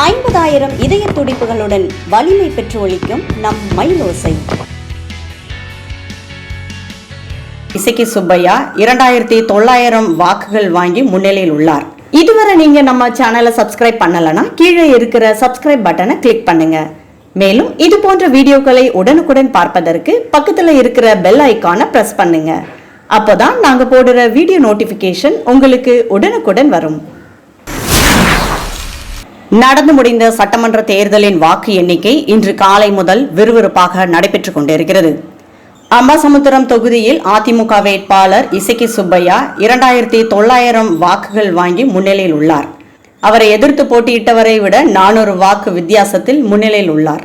ஐம்பதாயிரம் இதய துடிப்புகளுடன் வலிமை பெற்று ஒழிக்கும் நம் மயிலோசை இசைக்கு சுப்பையா இரண்டாயிரத்தி தொள்ளாயிரம் வாக்குகள் வாங்கி முன்னிலையில் உள்ளார். இதுவரை நீங்க நம்ம சேனலை சப்ஸ்கிரைப் பண்ணலனா கீழே இருக்கிற சப்ஸ்கிரைப் பட்டனை கிளிக் பண்ணுங்க. மேலும் இது போன்ற வீடியோக்களை உடனுக்குடன் பார்ப்பதற்கு பக்கத்துல இருக்கிற பெல் ஐக்கானை பிரஸ் பண்ணுங்க. அப்போதான் நாங்க போடுற வீடியோ நோட்டிபிகேஷன் உங்களுக்கு உடனுக்குடன் வரும். நடந்து முடிந்த சட்டமன்ற தேர்தலின் வாக்கு எண்ணிக்கை இன்று காலை முதல் விறுவிறுப்பாக நடைபெற்றுக் கொண்டிருக்கிறது. அம்பாசமுத்திரம் தொகுதியில் அதிமுக வேட்பாளர் இசக்கி சுப்பையா இரண்டாயிரத்தி தொள்ளாயிரம் வாக்குகள் வாங்கி முன்னிலையில் உள்ளார். அவரை எதிர்த்து போட்டியிட்டவரை விட நானூறு வாக்கு வித்தியாசத்தில் முன்னிலையில் உள்ளார்.